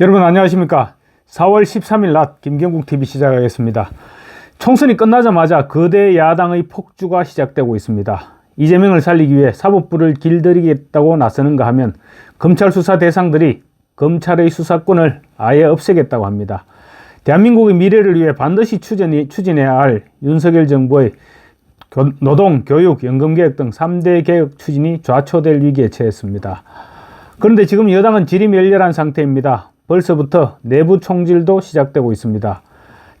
여러분 안녕하십니까 4월 13일 낮 김경국 TV 시작하겠습니다 총선이 끝나자마자 거대 야당의 폭주가 시작되고 있습니다 이재명을 살리기 위해 사법부를 길들이겠다고 나서는가 하면 검찰 수사 대상들이 검찰의 수사권을 아예 없애겠다고 합니다 대한민국의 미래를 위해 반드시 추진이, 추진해야 할 윤석열 정부의 교- 노동, 교육, 연금개혁 등 3대 개혁 추진이 좌초될 위기에 처했습니다. 그런데 지금 여당은 지리멸렬한 상태입니다. 벌써부터 내부 총질도 시작되고 있습니다.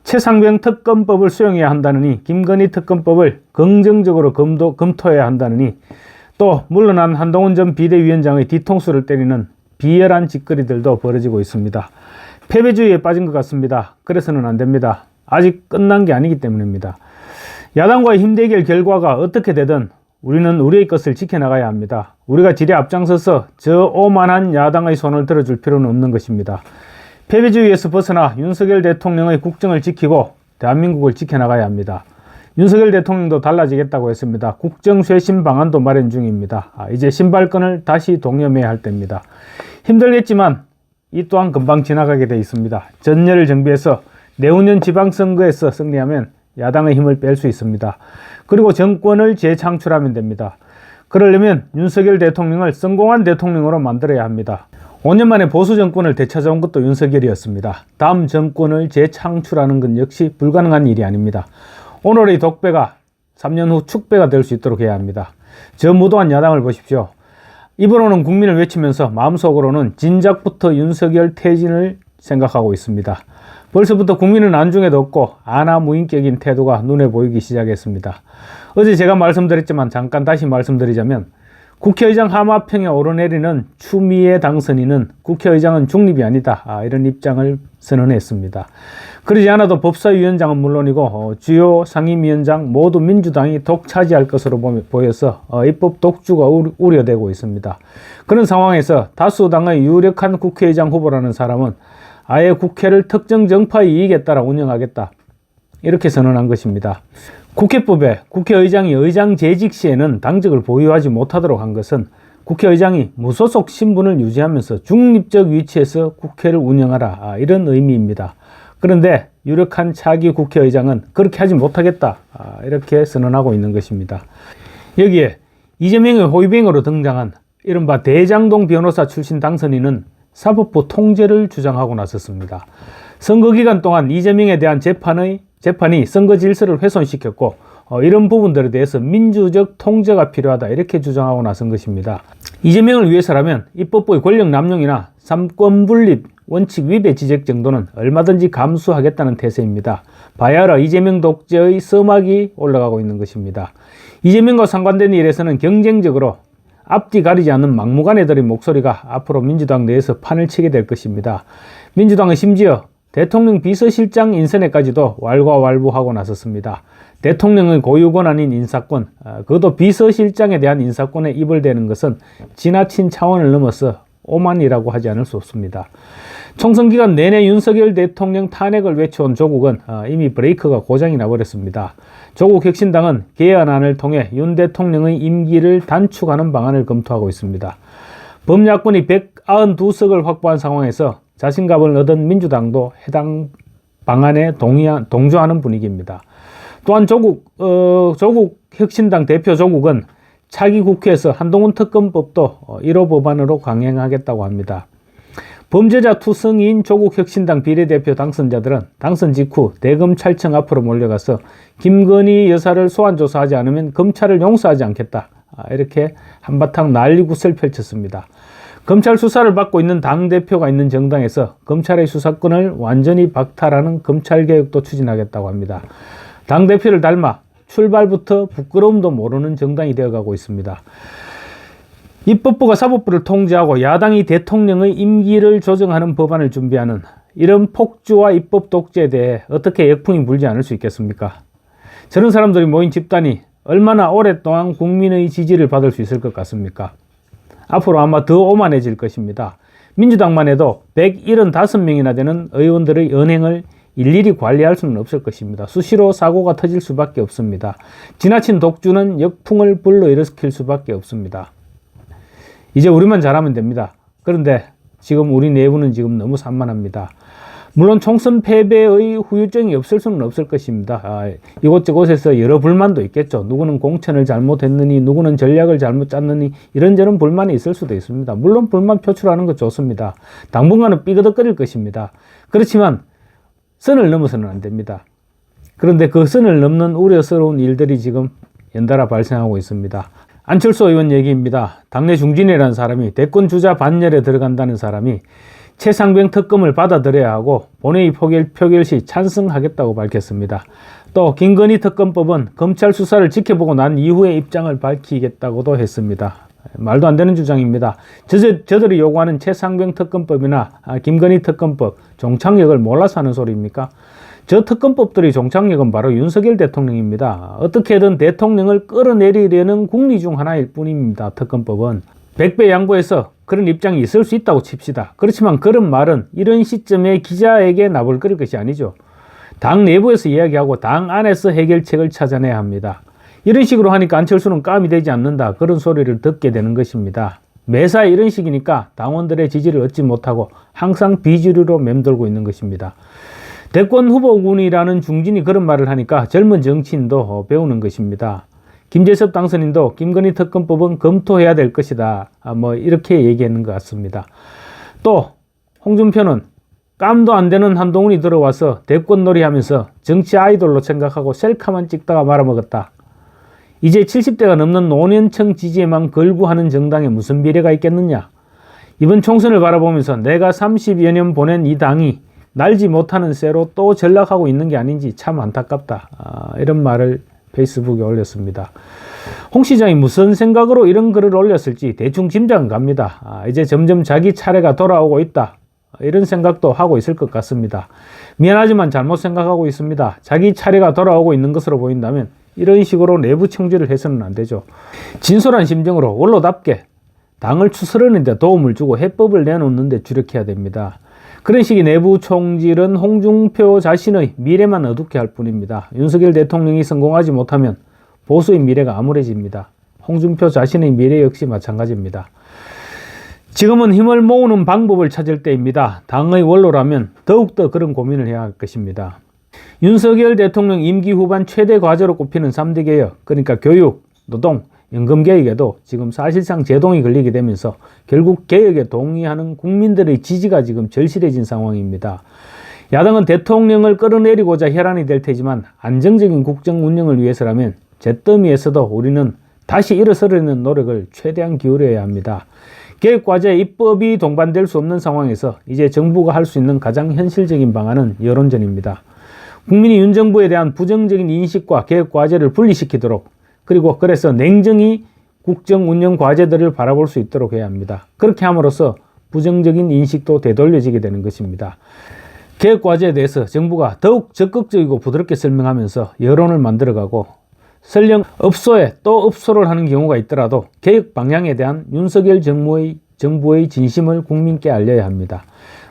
최상병 특검법을 수용해야 한다느니 김건희 특검법을 긍정적으로 검도, 검토해야 한다느니 또 물러난 한동훈 전 비대위원장의 뒤통수를 때리는 비열한 짓거리들도 벌어지고 있습니다. 패배주의에 빠진 것 같습니다. 그래서는 안 됩니다. 아직 끝난 게 아니기 때문입니다. 야당과의 힘대결 결과가 어떻게 되든 우리는 우리의 것을 지켜나가야 합니다. 우리가 지뢰 앞장서서 저 오만한 야당의 손을 들어줄 필요는 없는 것입니다. 패배주의에서 벗어나 윤석열 대통령의 국정을 지키고 대한민국을 지켜나가야 합니다. 윤석열 대통령도 달라지겠다고 했습니다. 국정 쇄신 방안도 마련 중입니다. 아, 이제 신발끈을 다시 동여매야 할 때입니다. 힘들겠지만 이 또한 금방 지나가게 돼 있습니다. 전열을 정비해서 내후년 지방선거에서 승리하면 야당의 힘을 뺄 수 있습니다. 그리고 정권을 재창출하면 됩니다. 그러려면 윤석열 대통령을 성공한 대통령으로 만들어야 합니다. 5년 만에 보수 정권을 되찾아온 것도 윤석열이었습니다. 다음 정권을 재창출하는 건 역시 불가능한 일이 아닙니다. 오늘의 독배가 3년 후 축배가 될 수 있도록 해야 합니다. 저 무도한 야당을 보십시오. 입으로는 국민을 외치면서 마음속으로는 진작부터 윤석열 퇴진을 생각하고 있습니다. 벌써부터 국민은 안중에도 없고 아나무인격인 태도가 눈에 보이기 시작했습니다. 어제 제가 말씀드렸지만 잠깐 다시 말씀드리자면 국회의장 하마평에 오르내리는 추미애 당선인은 국회의장은 중립이 아니다. 아, 이런 입장을 선언했습니다. 그러지 않아도 법사위원장은 물론이고 어, 주요 상임위원장 모두 민주당이 독차지할 것으로 보- 보여서 어, 입법 독주가 우려- 우려되고 있습니다. 그런 상황에서 다수당의 유력한 국회의장 후보라는 사람은 아예 국회를 특정 정파의 이익에 따라 운영하겠다. 이렇게 선언한 것입니다. 국회법에 국회의장이 의장 재직 시에는 당직을 보유하지 못하도록 한 것은 국회의장이 무소속 신분을 유지하면서 중립적 위치에서 국회를 운영하라 아, 이런 의미입니다. 그런데 유력한 차기 국회의장은 그렇게 하지 못하겠다 아, 이렇게 선언하고 있는 것입니다. 여기에 이재명의 호위병으로 등장한 이른바 대장동 변호사 출신 당선인은 사법부 통제를 주장하고 나섰습니다. 선거 기간 동안 이재명에 대한 재판의 재판이 선거 질서를 훼손시켰고 어, 이런 부분들에 대해서 민주적 통제가 필요하다 이렇게 주장하고 나선 것입니다. 이재명을 위해서라면 입법부의 권력 남용이나 삼권 분립 원칙 위배 지적 정도는 얼마든지 감수하겠다는 태세입니다. 바야흐라 이재명 독재의 서막이 올라가고 있는 것입니다. 이재명과 상관된 일에서는 경쟁적으로 앞뒤 가리지 않는 막무가내들의 목소리가 앞으로 민주당 내에서 판을 치게 될 것입니다. 민주당은 심지어 대통령 비서실장 인선에까지도 왈가왈부하고 나섰습니다. 대통령의 고유 권한인 인사권, 아, 그것도 비서실장에 대한 인사권에 입을 대는 것은 지나친 차원을 넘어서 오만이라고 하지 않을 수 없습니다. 총선 기간 내내 윤석열 대통령 탄핵을 외쳐온 조국은 아, 이미 브레이크가 고장이 나버렸습니다. 조국 혁신당은 개헌안을 통해 윤 대통령의 임기를 단축하는 방안을 검토하고 있습니다. 범야권이 192석을 확보한 상황에서 자신감을 얻은 민주당도 해당 방안에 동의한, 동조하는 분위기입니다. 또한 조국, 어, 조국 혁신당 대표 조국은 차기 국회에서 한동훈 특검법도 어, 1호 법안으로 강행하겠다고 합니다. 범죄자 투성이인 조국 혁신당 비례대표 당선자들은 당선 직후 대검 찰청 앞으로 몰려가서 김건희 여사를 소환 조사하지 않으면 검찰을 용서하지 않겠다. 아, 이렇게 한바탕 난리굿을 펼쳤습니다. 검찰 수사를 받고 있는 당대표가 있는 정당에서 검찰의 수사권을 완전히 박탈하는 검찰개혁도 추진하겠다고 합니다. 당대표를 닮아 출발부터 부끄러움도 모르는 정당이 되어가고 있습니다. 입법부가 사법부를 통제하고 야당이 대통령의 임기를 조정하는 법안을 준비하는 이런 폭주와 입법 독재에 대해 어떻게 역풍이 불지 않을 수 있겠습니까? 저런 사람들이 모인 집단이 얼마나 오랫동안 국민의 지지를 받을 수 있을 것 같습니까? 앞으로 아마 더 오만해질 것입니다. 민주당만 해도 175명이나 되는 의원들의 연행을 일일이 관리할 수는 없을 것입니다. 수시로 사고가 터질 수밖에 없습니다. 지나친 독주는 역풍을 불러일으킬 수밖에 없습니다. 이제 우리만 잘하면 됩니다. 그런데 지금 우리 내부는 지금 너무 산만합니다. 물론 총선 패배의 후유증이 없을 수는 없을 것입니다. 아, 이곳저곳에서 여러 불만도 있겠죠. 누구는 공천을 잘못했느니, 누구는 전략을 잘못 짰느니, 이런저런 불만이 있을 수도 있습니다. 물론 불만 표출하는 것 좋습니다. 당분간은 삐그덕거릴 것입니다. 그렇지만 선을 넘어서는 안 됩니다. 그런데 그 선을 넘는 우려스러운 일들이 지금 연달아 발생하고 있습니다. 안철수 의원 얘기입니다. 당내 중진이라는 사람이 대권 주자 반열에 들어간다는 사람이 최상병 특검을 받아들여야 하고 본회의 표결, 표결 시 찬성하겠다고 밝혔습니다. 또 김건희 특검법은 검찰 수사를 지켜보고 난 이후에 입장을 밝히겠다고도 했습니다. 말도 안 되는 주장입니다. 저, 저들이 요구하는 최상병 특검법이나 아, 김건희 특검법 종착역을 몰라서 하는 소리입니까? 저 특검법들의 종착역은 바로 윤석열 대통령입니다. 어떻게든 대통령을 끌어내리려는 국리 중 하나일 뿐입니다. 특검법은. 백배 양보해서 그런 입장이 있을 수 있다고 칩시다. 그렇지만 그런 말은 이런 시점에 기자에게 나불거릴 것이 아니죠. 당 내부에서 이야기하고 당 안에서 해결책을 찾아내야 합니다. 이런 식으로 하니까 안철수는 까미 되지 않는다. 그런 소리를 듣게 되는 것입니다. 매사 이런 식이니까 당원들의 지지를 얻지 못하고 항상 비주류로 맴돌고 있는 것입니다. 대권 후보군이라는 중진이 그런 말을 하니까 젊은 정치인도 배우는 것입니다. 김재섭 당선인도 김건희 특검법은 검토해야 될 것이다. 아, 뭐 이렇게 얘기했는 것 같습니다. 또 홍준표는 깜도 안 되는 한동훈이 들어와서 대권 놀이 하면서 정치 아이돌로 생각하고 셀카만 찍다가 말아먹었다. 이제 70대가 넘는 노년층 지지에만 걸구하는 정당에 무슨 미래가 있겠느냐? 이번 총선을 바라보면서 내가 30여 년 보낸 이 당이 날지 못하는 새로 또 전락하고 있는 게 아닌지 참 안타깝다. 아, 이런 말을 페이스북에 올렸습니다. 홍 시장이 무슨 생각으로 이런 글을 올렸을지 대충 짐작은 갑니다. 아, 이제 점점 자기 차례가 돌아오고 있다. 이런 생각도 하고 있을 것 같습니다. 미안하지만 잘못 생각하고 있습니다. 자기 차례가 돌아오고 있는 것으로 보인다면 이런 식으로 내부 청지를 해서는 안 되죠. 진솔한 심정으로 원로답게 당을 추스르는데 도움을 주고 해법을 내놓는데 주력해야 됩니다. 그런 식의 내부 총질은 홍준표 자신의 미래만 어둡게 할 뿐입니다. 윤석열 대통령이 성공하지 못하면 보수의 미래가 암울해집니다. 홍준표 자신의 미래 역시 마찬가지입니다. 지금은 힘을 모으는 방법을 찾을 때입니다. 당의 원로라면 더욱더 그런 고민을 해야 할 것입니다. 윤석열 대통령 임기 후반 최대 과제로 꼽히는 3대 개혁, 그러니까 교육, 노동, 연금 개혁에도 지금 사실상 제동이 걸리게 되면서 결국 개혁에 동의하는 국민들의 지지가 지금 절실해진 상황입니다. 야당은 대통령을 끌어내리고자 혈안이 될 테지만 안정적인 국정 운영을 위해서라면 잿더미에서도 우리는 다시 일어서려는 노력을 최대한 기울여야 합니다. 계획과제 입법이 동반될 수 없는 상황에서 이제 정부가 할 수 있는 가장 현실적인 방안은 여론전입니다. 국민이 윤 정부에 대한 부정적인 인식과 계획 과제를 분리시키도록 그리고 그래서 냉정히 국정 운영 과제들을 바라볼 수 있도록 해야 합니다. 그렇게 함으로써 부정적인 인식도 되돌려지게 되는 것입니다. 계획 과제에 대해서 정부가 더욱 적극적이고 부드럽게 설명하면서 여론을 만들어가고 설령 업소에 또 업소를 하는 경우가 있더라도 계획 방향에 대한 윤석열 정부의, 정부의 진심을 국민께 알려야 합니다.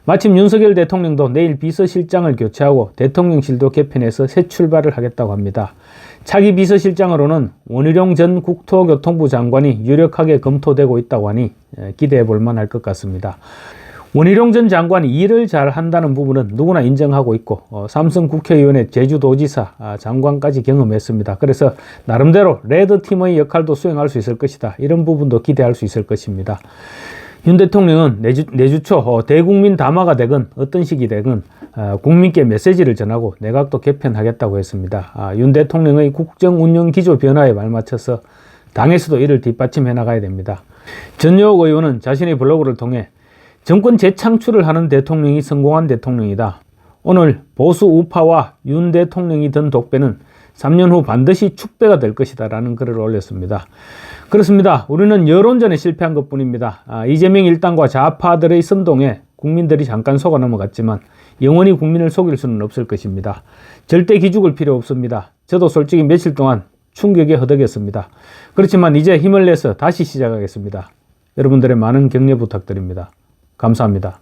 마침 윤석열 대통령도 내일 비서실장을 교체하고 대통령실도 개편해서 새 출발을 하겠다고 합니다. 차기 비서실장으로는 원희룡 전 국토교통부 장관이 유력하게 검토되고 있다고 하니 기대해 볼 만할 것 같습니다. 원희룡 전 장관이 일을 잘 한다는 부분은 누구나 인정하고 있고 어, 삼성 국회의원의 제주도지사 아, 장관까지 경험했습니다. 그래서 나름대로 레드팀의 역할도 수행할 수 있을 것이다. 이런 부분도 기대할 수 있을 것입니다. 윤 대통령은 내주, 내주 초 어, 대국민 담화가 되건 어떤 식이 되건 어, 국민께 메시지를 전하고 내각도 개편하겠다고 했습니다. 아, 윤 대통령의 국정 운영 기조 변화에 발맞춰서 당에서도 이를 뒷받침해 나가야 됩니다. 전효옥 의원은 자신의 블로그를 통해 정권 재창출을 하는 대통령이 성공한 대통령이다. 오늘 보수 우파와 윤 대통령이 든 독배는 3년 후 반드시 축배가 될 것이다 라는 글을 올렸습니다. 그렇습니다. 우리는 여론전에 실패한 것 뿐입니다. 아, 이재명 일당과 좌파들의 선동에 국민들이 잠깐 속아 넘어갔지만 영원히 국민을 속일 수는 없을 것입니다. 절대 기죽을 필요 없습니다. 저도 솔직히 며칠 동안 충격에 허덕였습니다. 그렇지만 이제 힘을 내서 다시 시작하겠습니다. 여러분들의 많은 격려 부탁드립니다. 감사합니다.